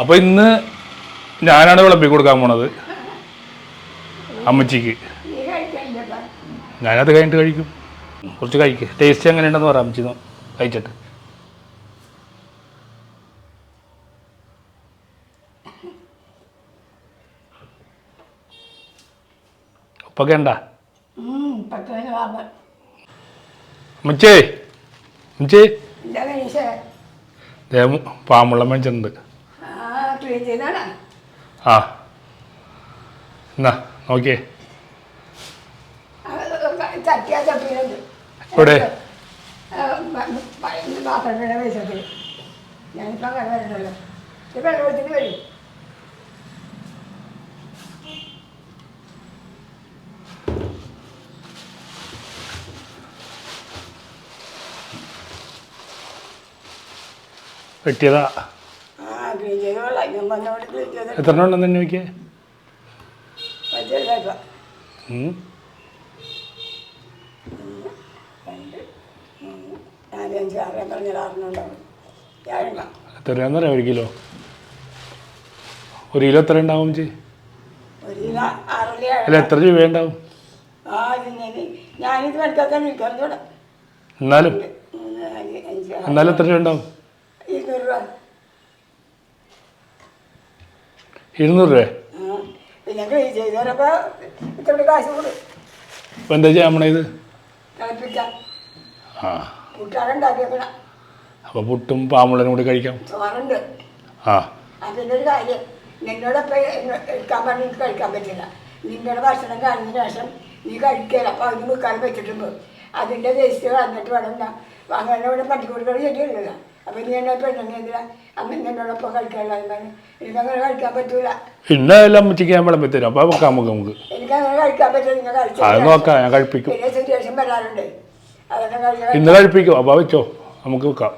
അപ്പോൾ ഇന്ന് ഞാനാണ് വിളമ്പി കൊടുക്കാൻ പോണത്. അമ്മച്ചിക്ക്. ഞാനത് കഴിഞ്ഞിട്ട് കഴിക്കും. കുറച്ച് കഴിക്ക്. ടേസ്റ്റ് എങ്ങനെയുണ്ടെന്ന് പറയാം അമ്മച്ചി കഴിച്ചിട്ട്. ഉപ്പൊക്കെ ഉണ്ടാ? അമ്മച്ചേ അമ്മച്ചേ. പാമ്പുള്ള ആ ചെയ്താണ് ആ. എന്നാ നോക്കിയേ. തട്ടിയാ തട്ടിയുണ്ട് എവിടെ? പാത്രത്തിന്റെ പൈസത്തിൽ ഞാനിപ്പോൾ അങ്ങനെ വരണല്ലോ ഇത് വെള്ളത്തിന് വരും. വെട്ടിയതാ ആ ക്ലീൻ ചെയ്ത് വെള്ളം ഞാൻ പറഞ്ഞോട് ക്ലീൻ ചെയ്ത് എത്ര എണ്ണം തന്നെ നോക്കിയേ പറ്റില്ല ഇപ്പം ഉം. രണ്ട് മൂന്ന് നാല് അഞ്ച് ആറ് പറഞ്ഞ ആറിനുണ്ടാവും ഏഴെണ്ണം. എത്ര രൂപയെന്നറിയാം ഒരു കിലോ? ഒരു കിലോ എത്ര ഉണ്ടാവും ഒരു അല്ല എത്ര രൂപ ഉണ്ടാവും? എന്നാലും. എന്നാലും എത്ര രൂപ ഉണ്ടാവും? ഇരുന്നൂറ് രൂപ. ഇത്ര കാശ് കൊടുക്കും ഇപ്പം എന്താ ചെയ്യാൻ പോണേ ഇത്? ആ. അപ്പോൾ പുട്ടും പാമ്പുള്ളനും കൂടി കഴിക്കാം. ചോറുണ്ട്. ആ. അതിന്റെ ഒരു കാര്യം നിന്നോടൊപ്പം എടുക്കാൻ കഴിക്കാൻ പറ്റില്ല. നിങ്ങളുടെ ഭക്ഷണം കഴിഞ്ഞ ശേഷം നീ കഴിക്കില്ല അപ്പോൾ അതിന് മുക്കാൻ വെച്ചിട്ടുണ്ട്. അതിന്റെ വേസ്റ്റ് വന്നിട്ട് വേണം അങ്ങനെ ഇവിടെ ശരിയല്ലല്ലോ അപ്പം എല്ലാം അമ്മച്ചിക്ക് ഞാൻ വിളമ്പി തരും. അപ്പോൾ വെക്കാം നമുക്ക് നമുക്ക്. അത് നോക്കാം ഞാൻ കഴിപ്പിക്കും. ഇന്ന് കഴിപ്പിക്കും. അപ്പോൾ വെച്ചോ നമുക്ക് വെക്കാം.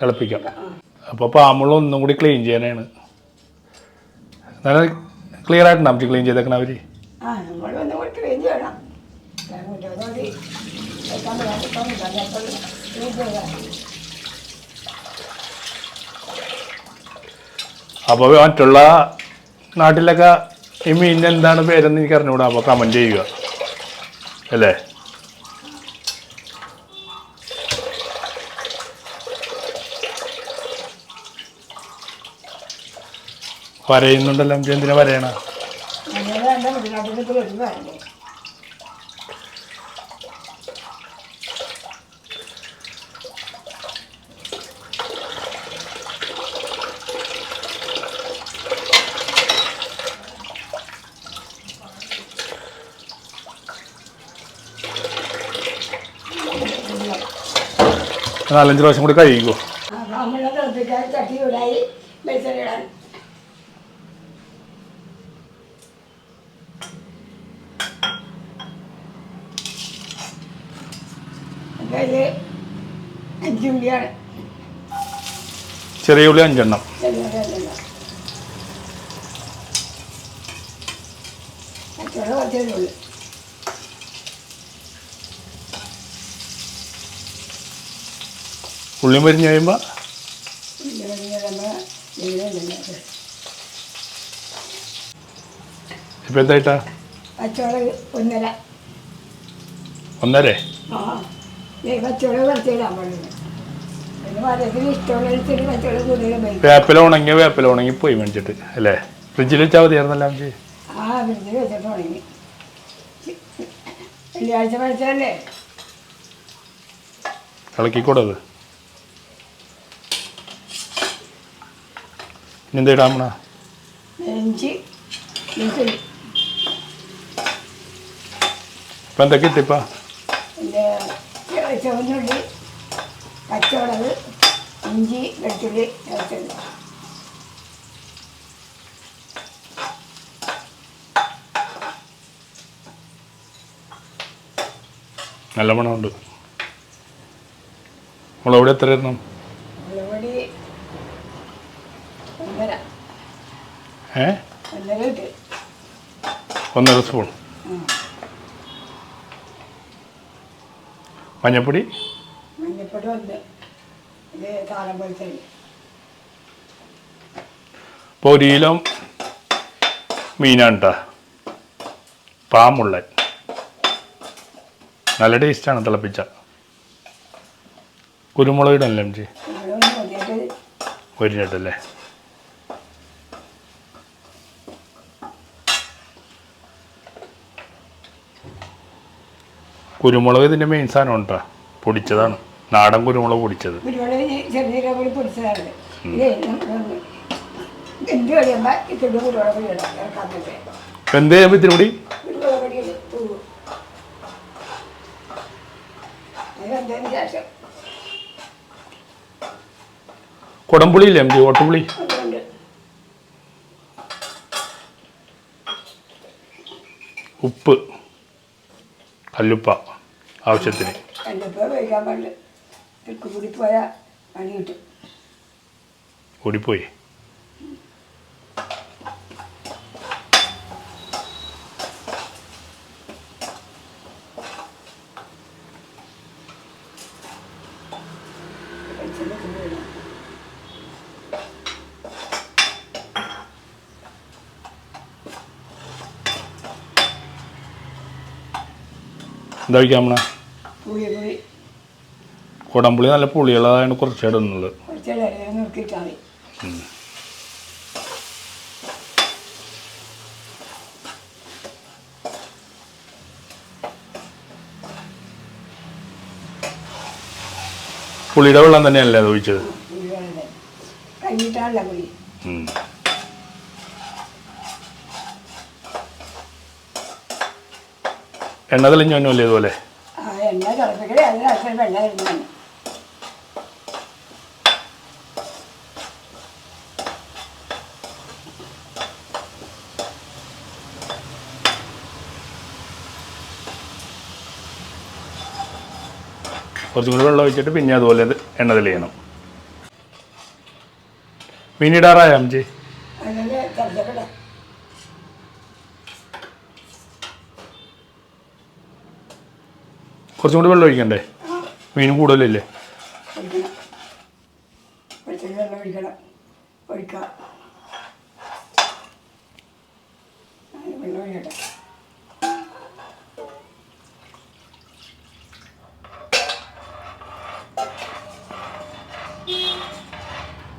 തിളപ്പിക്കാം. അപ്പോൾ പാമ്പുള്ള ഒന്നും കൂടി ക്ലീൻ ചെയ്യാനാണ്. നല്ല ക്ലിയർ ആയിട്ടുണ്ട്? നമുക്ക് ക്ലീൻ ചെയ്തേക്കണം അവർ? ക്ലീൻ ചെയ്യണം മുന്നോട്ട് വെക്കാൻ പറ്റാത്തപ്പോൾ ക്ലീൻ ചെയ്യാം അപ്പോൾ മറ്റുള്ള നാട്ടിലൊക്കെ ഈ മീനിന് എന്താണ് പേരെന്ന് എനിക്ക് അറിഞ്ഞുകൂടാ അപ്പോൾ കമന്റ് ചെയ്യുക. അല്ലേ? വരയുന്നുണ്ടല്ലോ എന്തിനാ വരയണ നാലഞ്ച് പ്രാവശ്യം കൂടി അഞ്ച് ചെറിയ ഉള്ളി അഞ്ചെണ്ണം. ചെറിയ പച്ചവെള്ളം കുറച്ചേ ഉള്ളൂ മരിഞ്ഞ് കഴിയുമ്പോൾ ഇപ്പം എന്തായിട്ടാ? ഒന്നര. ആ. കുറച്ചിടാൻ പാടില്ല. വേപ്പില ഉണങ്ങിയ വേപ്പില ഉണങ്ങി പോയി മേടിച്ചിട്ട് അല്ലേ? ഫ്രിഡ്ജിൽ വെച്ചാൽ മതിയായിരുന്നല്ലോ അമ്മച്ചി ആ ഫ്രിഡ്ജിൽ വെച്ചിട്ട് ഉണങ്ങി. വെള്ളിയാഴ്ച മേടിച്ചല്ലേ ഇളക്കിക്കൂടത് എന്താ ഇടാൻ പോണ ഇഞ്ചി ഇപ്പം? എന്തൊക്കെ ഇട്ടിപ്പാ ചുവന്നുള്ളി പച്ചമുളക് ഇഞ്ചി വെളുത്തുള്ളി നല്ല മണമുണ്ട്. മുളക് എത്ര ഇടണം മുളക് പൊടി ഒന്നര ഏ? ഒന്നര സ്പൂൺ. മഞ്ഞപ്പൊടി? മഞ്ഞപ്പൊടി ഒന്ന്. ഇത് ഇപ്പോൾ ഒരു കിലോ മീനാണ് കേട്ടോ പാമ്പുള്ളൻ നല്ല ടേസ്റ്റാണ് തിളപ്പിച്ച. കുരുമുളക് ഇടല്ലേ എം ജി? നോക്കിയിട്ട് കുരുമുളക് ഇതിന്റെ മെയിൻ സാധനം കേട്ടോ പൊടിച്ചതാണ്. നാടൻ കുരുമുളക് പൊടിച്ചത്. എന്ത് ഇറക്കാൻ പറ്റേ കൂടി? കുടംപുളി ഇല്ലേ എം ജി ഓട്ടുപുളി ഉപ്പ്. കല്ലുപ്പ. ആവശ്യത്തിന്. ഓടിപ്പോയി എന്താ കഴിക്കാം നമ്മളെ പുളി പുളി കുടംപുളി നല്ല പുളിയുള്ളതാണ് കുറച്ച് മതി. പുളിയുടെ വെള്ളം തന്നെയല്ലേ അത് ഒഴിച്ചത്? പുളി കഴിഞ്ഞിട്ടാണല്ല പുളി. ഉം. എണ്ണ തെളിഞ്ഞല്ലേ ഇതുപോലെ? എണ്ണ തിളപ്പിക്കണേ അതിന് അച്ഛൻ വെള്ളം ഇരുന്നാണ് കുറച്ചും കൂടി വെള്ളം ഒഴിച്ചിട്ട് പിന്നെ അതുപോലെ അത് എണ്ണ തെളിയണം. മീനിടാറായ അമ്മച്ചി അതിനെ തിളച്ചപ്പെടാം കുറച്ചും കൂടി വെള്ളം ഒഴിക്കണ്ടേ? മീൻ കൂടുതലല്ലേ?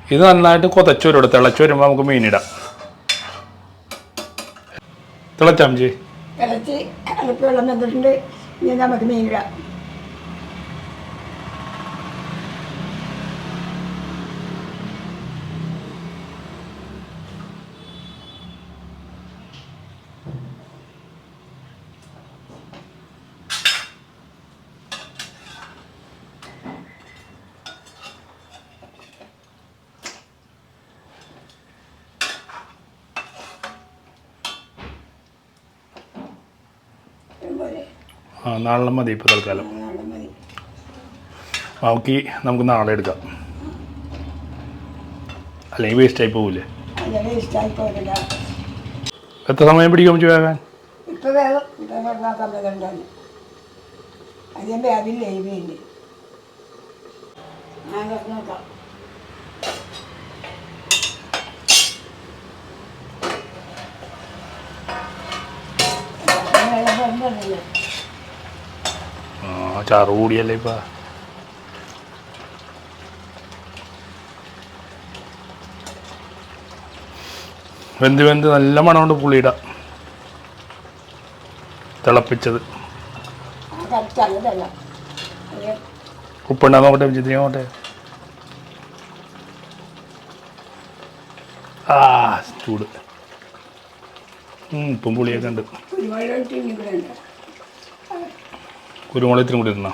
ഇത് നന്നായിട്ട് കുതച്ചു വരും തിളച്ചു വരുമ്പോൾ നമുക്ക് മീനിടാം തിളച്ച് അരപ്പ് വെള്ളം വെന്തിട്ടുണ്ട് ഇനി നമുക്ക് മീനിടാം ഇതുപോലെ ആ നാളെ മതി ഇപ്പോൾ തൽക്കാലം. ബാക്കി നമുക്ക് നാളെ എടുക്കാം. അല്ലെങ്കിൽ വേസ്റ്റായി പോകില്ലേ എത്ര സമയം പിടിക്കും അമ്മച്ചി വേകാൻ ഇപ്പൊ വേഗം ഇപ്പൊ പറഞ്ഞാൽ കമ്പതുണ്ടാണ് അതിന് ബാബിൽ ലൈവുണ്ട് ഞാൻ നോക്കാം വെള്ളം പറഞ്ഞില്ലേ ആ ചാറ് കൂടിയല്ലേ ഇപ്പം? വെന്ത് നല്ല മണമുണ്ട് പുളിയുടെ. തിളപ്പിച്ചത്. ഉപ്പുണ്ടാ നോക്കട്ടെ വിചിത്രി നോക്കട്ടെ ആ ചൂട്. ഉപ്പും പുളിയൊക്കെ ഉണ്ട്. കുരുമുളക് കുരുമുളക് ഇത്തിരി കൂടി ഇടണം.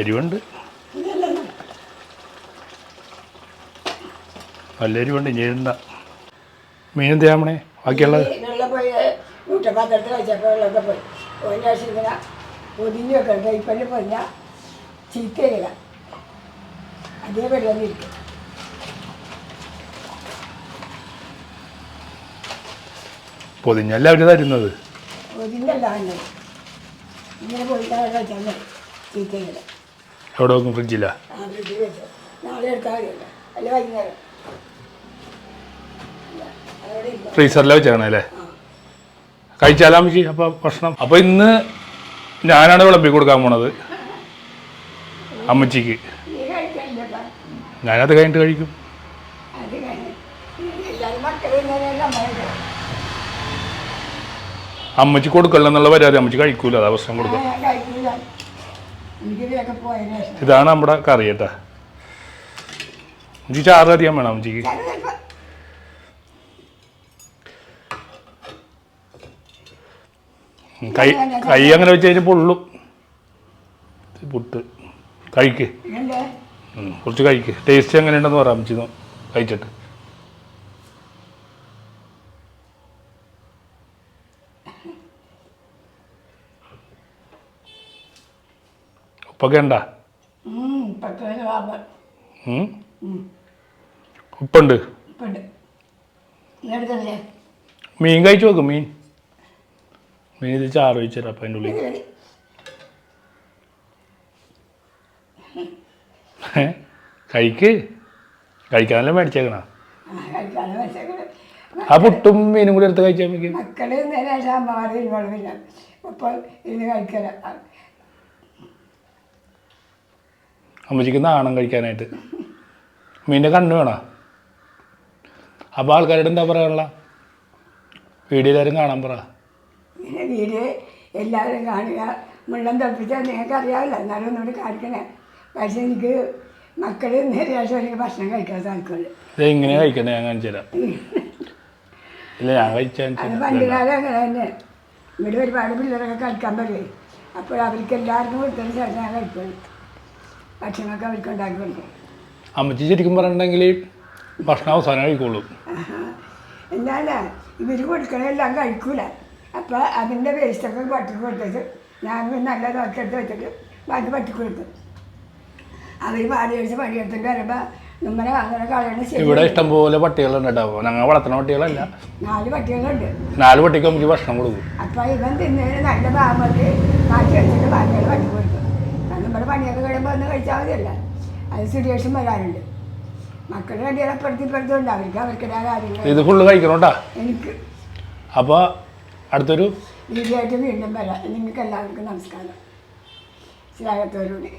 എരിവുണ്ട്. നല്ല എരിവുണ്ട് ഇനി മീൻ എന്ത് ചെയ്യാമണേ ബാക്കിയുള്ളത്? പോയി. ഒരു ഇങ്ങനെ പൊതിഞ്ഞൊക്കെ ഉണ്ട് ചീത്തയില്ല അതേപടി വന്നിരിക്കും പൊതിഞ്ഞല്ല അവർ തരുന്നത്. പൊതിഞ്ഞല്ല ഇങ്ങനെ എവിടെ വെക്കും ഫ്രിഡ്ജില്ല ആ ഫ്രിഡ്ജിൽ വെച്ചോ. നാളെ എടുത്താൽ മതിയല്ലോ അല്ല വൈകുന്നേരം. ഇല്ല വെച്ചേക്കണേ അല്ലേ? കഴിച്ചാലാ അമ്മച്ചി അപ്പോൾ ഭക്ഷണം? അപ്പോൾ ഇന്ന് ഞാനാണ് വിളമ്പി കൊടുക്കാൻ പോണത്. അമ്മച്ചിക്ക്. നീ കഴിക്കണ്ടപ്പാ ഞാനത് കഴിഞ്ഞിട്ട് കഴിക്കും അത് കഴിഞ്ഞ് എല്ലാവരും മക്കളെ ഇന്നലെയല്ല അമ്മയുടെ അമ്മച്ചി കൊടുക്കല്ല എന്നുള്ള പരാതി അമ്മച്ചി കഴിക്കൂല അതാ ഭക്ഷണം കൊടുക്കും. ഇതാണ് നമ്മുടെ കറി കേട്ടാ അമ്മച്ചി ചാറ് അറിയാൻ വേണം അമ്മച്ചിക്ക്. കൈ കൈ അങ്ങനെ വെച്ച് കഴിഞ്ഞാൽ പൊള്ളും. പുട്ട്. കഴിക്ക്. കുറച്ച് കഴിക്ക്. ടേസ്റ്റ് എങ്ങനെയുണ്ടെന്ന് പറയാം അമ്മച്ചി കഴിച്ചിട്ട്. ഉപ്പൊക്കെ ഉണ്ടാ? ഉപ്പുണ്ട്. മീൻ കഴിച്ചു നോക്കും മീൻ. മീൻ ഇത് ചാറ് വെച്ചിട്ട് അപ്പം അതിന്റെ ഉള്ളിൽ? കഴിക്ക്. കഴിക്കാനല്ലേ മേടിച്ചേക്കണ? ആ പുട്ടും മീനും കൂടി എടുത്ത് കഴിച്ചാൽ മക്കൾ നേരെ സാമ്പാർ ഇരുന്ന് കഴിക്കല. അമ്മച്ചിക്ക് നാണം കഴിക്കാനായിട്ട്. മീന്റെ കണ്ണ് വേണോ അപ്പോൾ ആൾക്കാരോട് എന്താ പറയാനുള്ള? വീഡിയോ എല്ലാവരും കാണാൻ പറ. വീഡിയോ എല്ലാവരും കാണുക. മുള്ളം തപ്പിച്ചാൽ നിങ്ങൾക്ക് അറിയാമല്ലോ എന്നാലും ഒന്നുകൂടി കാണിക്കണേ. പക്ഷെ എനിക്ക് മക്കൾ നേരെ ശേഷം എനിക്ക് ഭക്ഷണം കഴിക്കാൻ സാധിക്കുള്ളൂ. ഇത് എങ്ങനെ കഴിക്കണേ ഞാൻ കാണിച്ചു തരാം. ഇല്ല ഞാൻ കഴിച്ചാൽ അത് പണ്ട് കാലം അങ്ങനെ തന്നെ. ഇവിടെ ഒരുപാട് പിള്ളേരൊക്കെ കളിക്കാൻ പറ്റുമേ അപ്പോൾ അവർക്ക് എല്ലാവർക്കും കൊടുത്തതിന് ശേഷം ഞാൻ കഴിക്കുള്ളൂ. ഭക്ഷണമൊക്കെ അവർക്ക് ഉണ്ടാക്കി കൊടുക്കും അമ്മച്ചി ശരിക്കും പറഞ്ഞിട്ടുണ്ടെങ്കിൽ ഭക്ഷണം അവസാനം കഴിക്കുള്ളൂ. എന്നാൽ ഇവർ കൊടുക്കണെല്ലാം കഴിക്കൂല. അപ്പോൾ അതിന്റെ വേസ്റ്റൊക്കെ പട്ടിക്ക് കൊടുത്തിട്ട് ഞാൻ നല്ല നോക്കിയെടുത്ത് വെച്ചിട്ട് ബാക്കി പട്ടിക്ക് കൊടുത്തു. അവർ പാടി കഴിച്ച് പണിയെടുത്തിട്ട് വരുമ്പോൾ നമ്മനെ അങ്ങനെ കളയണ ഇവിടെ ഇഷ്ടംപോലെ പട്ടികളുണ്ട് കേട്ടോ. ഞങ്ങൾ വളർത്തുന്ന പട്ടികളല്ല. നാല് പട്ടികളുണ്ട്. നാല് പട്ടിക്ക് നമുക്ക് ഭക്ഷണം കൊടുക്കും. അപ്പോൾ ഇവൻ തിന്നതിന് നല്ല ഭാഗമൊക്കെ മാറ്റി വെച്ചിട്ട് ബാക്കിയുള്ള പട്ടിക്ക് കൊടുക്കും നമ്മുടെ പണിയൊക്കെ കഴിയുമ്പോൾ ഒന്ന് കഴിച്ചാൽ മതിയല്ല. അത് സിറ്റുവേഷൻ വരാനുണ്ട്. മക്കൾ വേണ്ടി അപ്പുറത്തി ഇപ്പുറത്തുണ്ട് അവർക്ക് അവർക്കിടാ കാര്യങ്ങൾ ഇത് ഫുള്ള് കഴിക്കണോട്ടാ? എനിക്ക് അപ്പോൾ അടുത്തൊരു വീഡിയോ ആയിട്ട് വീണ്ടും വരാം. നിങ്ങൾക്ക് എല്ലാവർക്കും നമസ്കാരം സ്നേഹത്തോടുകൂടി